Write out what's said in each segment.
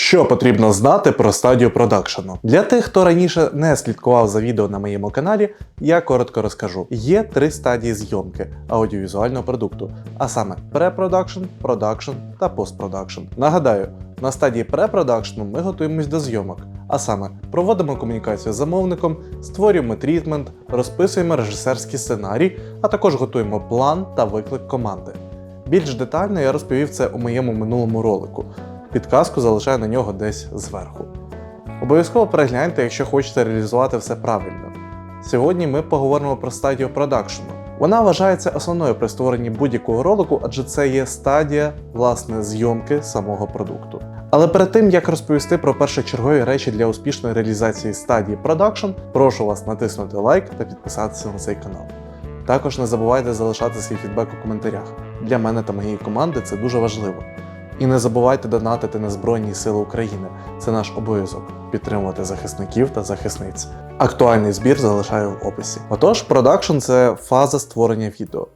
Що потрібно знати про стадію продакшену? Для тих, хто раніше не слідкував за відео на моєму каналі, я коротко розкажу. Є три стадії зйомки аудіовізуального продукту, а саме препродакшн, продакшн та постпродакшн. Нагадаю, на стадії препродакшну ми готуємось до зйомок, а саме проводимо комунікацію з замовником, створюємо трітмент, розписуємо режисерський сценарій, а також готуємо план та виклик команди. Більш детально я розповів це у моєму минулому ролику. Підказку залишаю на нього десь зверху. Обов'язково перегляньте, якщо хочете реалізувати все правильно. Сьогодні ми поговоримо про стадію продакшену. Вона вважається основною при створенні будь-якого ролику, адже це є стадія власне зйомки самого продукту. Але перед тим як розповісти про першочергові речі для успішної реалізації стадії продакшн, прошу вас натиснути лайк та підписатися на цей канал. Також не забувайте залишати свій фідбек у коментарях. Для мене та моєї команди це дуже важливо. І не забувайте донатити на Збройні Сили України. Це наш обов'язок підтримувати захисників та захисниць. Актуальний збір залишаю в описі. Отож, продакшн це фаза створення відео.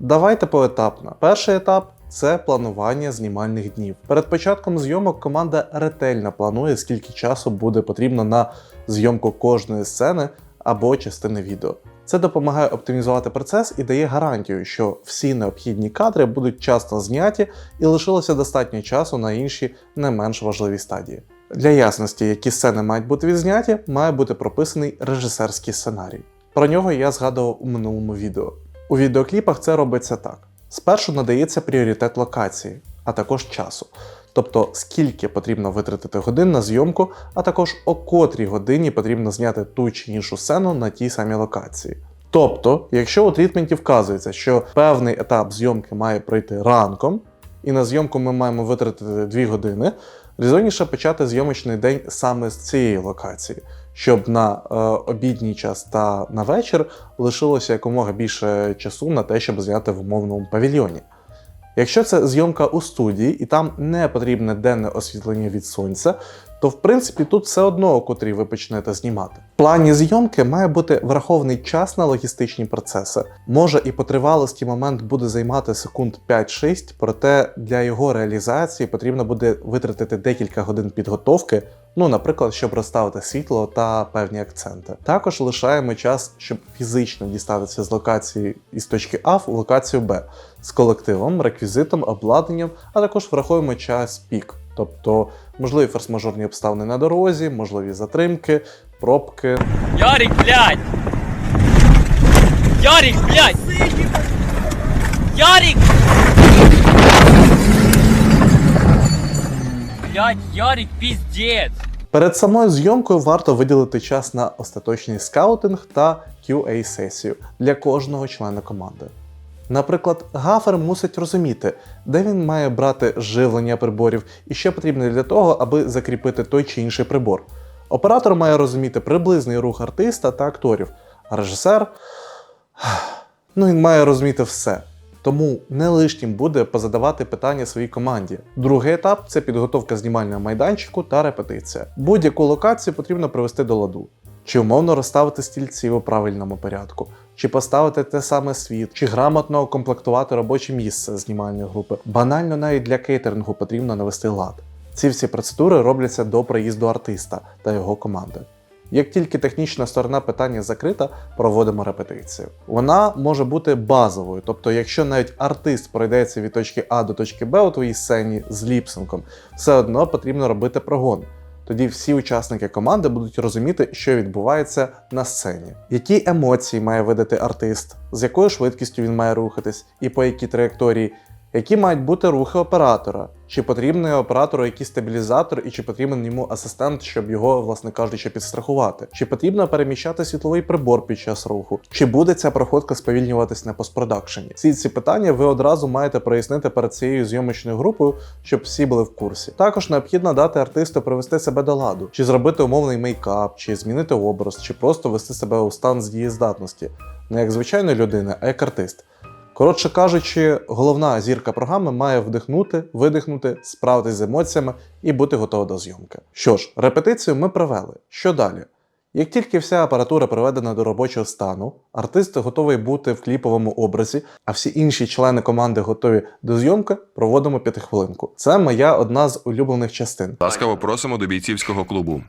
Давайте поетапно. Перший етап це планування знімальних днів. Перед початком зйомок команда ретельно планує, скільки часу буде потрібно на зйомку кожної сцени або частини відео. Це допомагає оптимізувати процес і дає гарантію, що всі необхідні кадри будуть часто зняті і лишилося достатньо часу на інші не менш важливі стадії. Для ясності, які сцени мають бути відзняті, має бути прописаний режисерський сценарій. Про нього я згадував у минулому відео. У відеокліпах це робиться так: спершу надається пріоритет локації, а також часу. Тобто скільки потрібно витратити годин на зйомку, а також о котрій годині потрібно зняти ту чи іншу сцену на тій самій локації. Тобто, якщо у трітменті вказується, що певний етап зйомки має пройти ранком, і на зйомку ми маємо витратити 2 години, резонніше почати зйомочний день саме з цієї локації, щоб на е, обідній час та на вечір лишилося якомога більше часу на те, щоб зняти в умовному павільйоні. Якщо це зйомка у студії і там не потрібне денне освітлення від сонця, то в принципі тут все одно, о котрій ви почнете знімати. В плані зйомки має бути врахований час на логістичні процеси. Може і по тривалості момент буде займати секунд 5-6, проте для його реалізації потрібно буде витратити декілька годин підготовки. Ну, наприклад, щоб розставити світло та певні акценти. Також лишаємо час, щоб фізично дістатися з локації із точки А в локацію Б з колективом, реквізитом, обладнанням, а також враховуємо час пік, тобто можливі форс-мажорні обставини на дорозі, можливі затримки, пробки. Ярик, блядь! Ярик, блядь! Ярик! Блядь, Ярик, пиздец! Перед самою зйомкою варто виділити час на остаточний скаутинг та QA-сесію для кожного члена команди. Наприклад, гафер мусить розуміти, де він має брати живлення приборів і що потрібно для того, аби закріпити той чи інший прибор. Оператор має розуміти приблизний рух артиста та акторів, а режисер ну він має розуміти все. Тому не лишнім буде позадавати питання своїй команді. Другий етап це підготовка знімального майданчику та репетиція. Будь-яку локацію потрібно привести до ладу. Чи умовно розставити стільці у правильному порядку, чи поставити те саме світ, чи грамотно укомплектувати робоче місце знімальної групи. Банально навіть для кейтерингу потрібно навести лад. Ці всі процедури робляться до приїзду артиста та його команди. Як тільки технічна сторона питання закрита, проводимо репетицію. Вона може бути базовою, тобто, якщо навіть артист пройдеться від точки А до точки Б у твоїй сцені з ліпсинком, все одно потрібно робити прогон. Тоді всі учасники команди будуть розуміти, що відбувається на сцені, які емоції має видати артист, з якою швидкістю він має рухатись, і по якій траєкторії, які мають бути рухи оператора, чи потрібний оператору якийсь стабілізатор, і чи потрібен йому асистент, щоб його, власне кажучи, підстрахувати, чи потрібно переміщати світловий прибор під час руху, чи буде ця проходка сповільнюватись на постпродакшені. Всі ці питання ви одразу маєте прояснити перед цією зйомочною групою, щоб всі були в курсі. Також необхідно дати артисту привести себе до ладу, чи зробити умовний мейкап, чи змінити образ, чи просто вести себе у стан з дієздатності, не як звичайної людини, а як артист. Коротше кажучи, головна зірка програми має вдихнути, видихнути, справитись з емоціями і бути готова до зйомки. Що ж, репетицію ми провели. Що далі? Як тільки вся апаратура приведена до робочого стану, артист готовий бути в кліповому образі, а всі інші члени команди готові до зйомки, проводимо п'ятихвилинку. Це моя одна з улюблених частин. Ласкаво просимо до бійцівського клубу.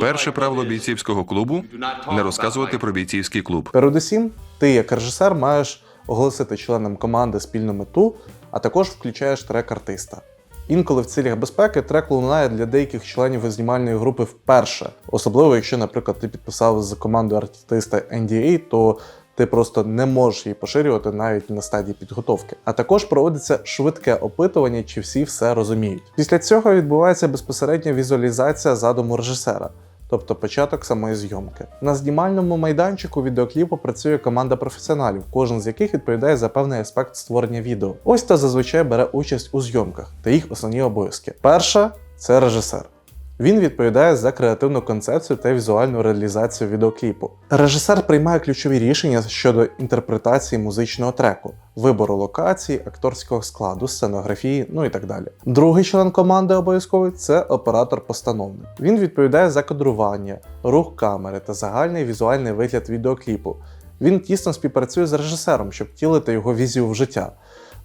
Перше правило бійцівського клубу не розказувати про бійцівський клуб. Передусім, ти як режисер маєш оголосити членам команди спільну мету, а також включаєш трек артиста. Інколи в цілях безпеки трек лунає для деяких членів знімальної групи вперше. Особливо, якщо, наприклад, ти підписав з командою артиста NDA, то ти просто не можеш її поширювати навіть на стадії підготовки. А також проводиться швидке опитування, чи всі все розуміють. Після цього відбувається безпосередня візуалізація задуму режисера. Тобто початок самої зйомки. На знімальному майданчику відеокліпу працює команда професіоналів, кожен з яких відповідає за певний аспект створення відео. Ось хто зазвичай бере участь у зйомках та їх основні обов'язки. Перша це режисер. Він відповідає за креативну концепцію та візуальну реалізацію відеокліпу. Режисер приймає ключові рішення щодо інтерпретації музичного треку, вибору локацій, акторського складу, сценографії, ну і так далі. Другий член команди обов'язковий це оператор-постановник. Він відповідає за кадрування, рух камери та загальний візуальний вигляд відеокліпу. Він тісно співпрацює з режисером, щоб втілити його візію в життя.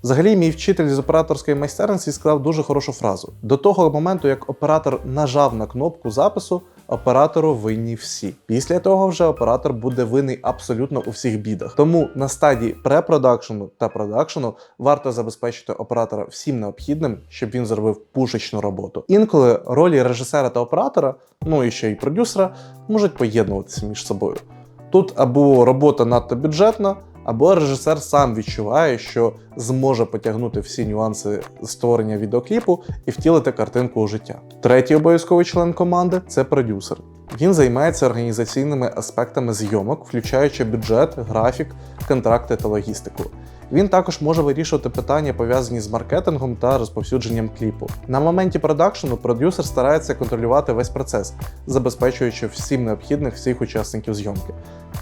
Взагалі, мій вчитель з операторської майстерності сказав дуже хорошу фразу: до того моменту, як оператор нажав на кнопку запису, оператору винні всі. Після того вже оператор буде винний абсолютно у всіх бідах. Тому на стадії препродакшену та продакшену варто забезпечити оператора всім необхідним, щоб він зробив пушечну роботу. Інколи ролі режисера та оператора, ну і ще й продюсера, можуть поєднуватися між собою. Тут або робота надто бюджетна, або режисер сам відчуває, що зможе потягнути всі нюанси створення відеокліпу і втілити картинку у життя. Третій обов'язковий член команди це продюсер. Він займається організаційними аспектами зйомок, включаючи бюджет, графік, контракти та логістику. Він також може вирішувати питання, пов'язані з маркетингом та розповсюдженням кліпу. На моменті продакшену продюсер старається контролювати весь процес, забезпечуючи всім необхідних всіх учасників зйомки.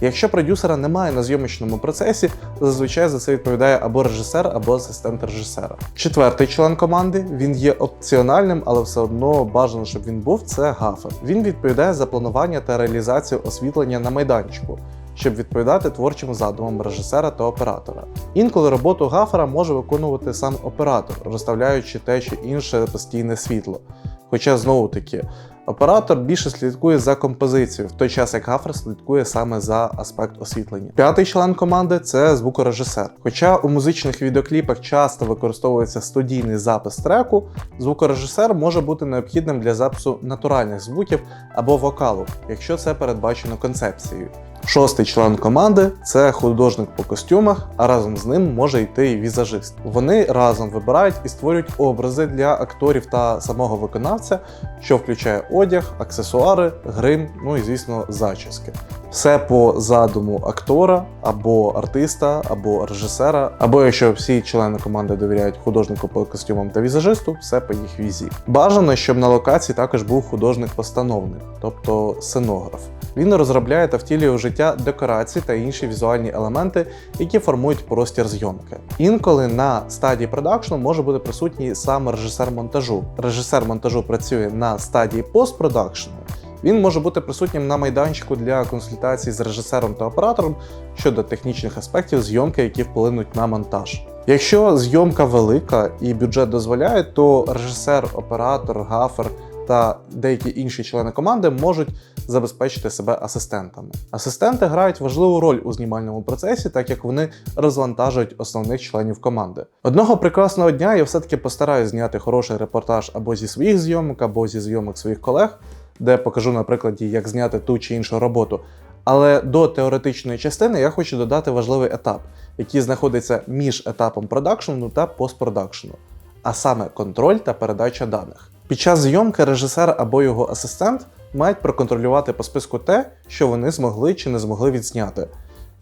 Якщо продюсера немає на зйомочному процесі, зазвичай за це відповідає або режисер, або асистент режисера. Четвертий член команди він є опціональним, але все одно бажано, щоб він був. Це гафер. Він відповідає за планування та реалізацію освітлення на майданчику. Щоб відповідати творчим задумам режисера та оператора. Інколи роботу гафера може виконувати сам оператор, розставляючи те чи інше постійне світло. Хоча знову таки, оператор більше слідкує за композицією, в той час як гафер слідкує саме за аспект освітлення. П'ятий член команди це звукорежисер. Хоча у музичних відеокліпах часто використовується студійний запис треку, звукорежисер може бути необхідним для запису натуральних звуків або вокалу, якщо це передбачено концепцією. Шостий член команди це художник по костюмах, а разом з ним може йти і візажист. Вони разом вибирають і створюють образи для акторів та самого виконавця, що включає одяг, аксесуари, грим, ну і звісно, зачіски. Все по задуму актора або артиста, або режисера, або якщо всі члени команди довіряють художнику по костюмам та візажисту, все по їх візі. Бажано, щоб на локації також був художник-постановник, тобто сценограф. Він розробляє та втілює в життя декорації та інші візуальні елементи, які формують простір зйомки. Інколи на стадії продакшну може бути присутній сам режисер монтажу. Режисер монтажу працює на стадії постпродакшну. Він може бути присутнім на майданчику для консультацій з режисером та оператором щодо технічних аспектів зйомки, які вплинуть на монтаж. Якщо зйомка велика і бюджет дозволяє, то режисер, оператор, гафер та деякі інші члени команди можуть забезпечити себе асистентами. Асистенти грають важливу роль у знімальному процесі, так як вони розвантажують основних членів команди. Одного прекрасного дня я все-таки постараюсь зняти хороший репортаж або зі своїх зйомок, або зі зйомок своїх колег, де покажу на прикладі, як зняти ту чи іншу роботу. Але до теоретичної частини я хочу додати важливий етап, який знаходиться між етапом продакшену та постпродакшену, а саме контроль та передача даних. Під час зйомки режисер або його асистент мають проконтролювати по списку те, що вони змогли чи не змогли відзняти.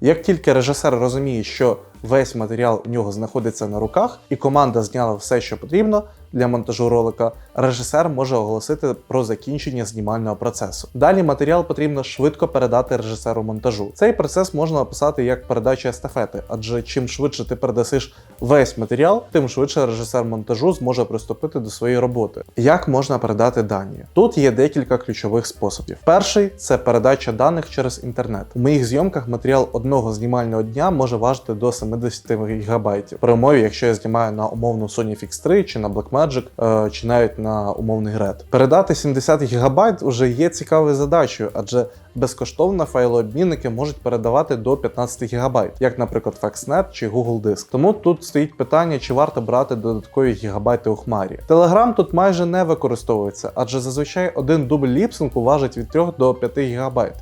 Як тільки режисер розуміє, що весь матеріал у нього знаходиться на руках, і команда зняла все, що потрібно, для монтажу ролика, режисер може оголосити про закінчення знімального процесу. Далі матеріал потрібно швидко передати режисеру монтажу. Цей процес можна описати як передача естафети, адже чим швидше ти передасиш весь матеріал, тим швидше режисер монтажу зможе приступити до своєї роботи. Як можна передати дані? Тут є декілька ключових способів. Перший це передача даних через інтернет. У моїх зйомках матеріал одного знімального дня може важити до 70 ГБ. При умові, якщо я знімаю на умовну Sony FX3 чи на Blackmagic, е, чи навіть на умовний Red. Передати 70 ГБ вже є цікавою задачею, адже безкоштовно файлообмінники можуть передавати до 15 ГБ, як, наприклад, FaxNet чи Google Диск. Тому тут стоїть питання, чи варто брати додаткові гігабайти у хмарі. Telegram тут майже не використовується, адже зазвичай один дубль ліпсинку важить від 3 до 5 ГБ.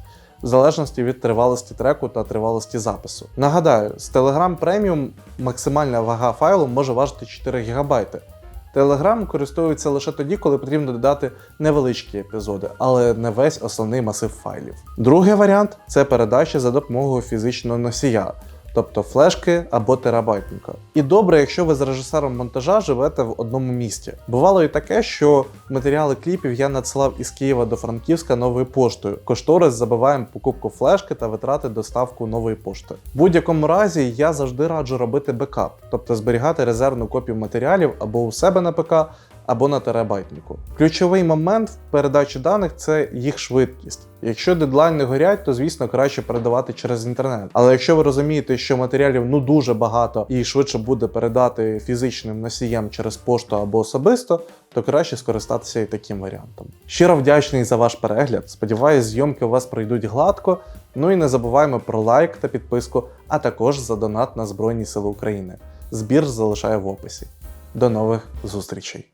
В залежності від тривалості треку та тривалості запису. Нагадаю, з Telegram Premium максимальна вага файлу може важити 4 ГБ. Telegram користується лише тоді, коли потрібно додати невеличкі епізоди, але не весь основний масив файлів. Другий варіант це передача за допомогою фізичного носія. Тобто флешки або терабайтника. І добре, якщо ви з режисером монтажа живете в одному місті. Бувало і таке, що матеріали кліпів я надсилав із Києва до Франківська новою поштою. Кошторис забиваємо покупку флешки та витрати доставку нової пошти. В будь-якому разі я завжди раджу робити бекап, тобто зберігати резервну копію матеріалів або у себе на ПК, або на терабайтнику. Ключовий момент в передачі даних це їх швидкість. Якщо дедлайни горять, то звісно краще передавати через інтернет. Але якщо ви розумієте, що матеріалів ну дуже багато і швидше буде передати фізичним носієм через пошту або особисто, то краще скористатися і таким варіантом. Щиро вдячний за ваш перегляд. Сподіваюсь, зйомки у вас пройдуть гладко. Ну і не забуваємо про лайк та підписку, а також за донат на Збройні Сили України. Збір залишаю в описі. До нових зустрічей!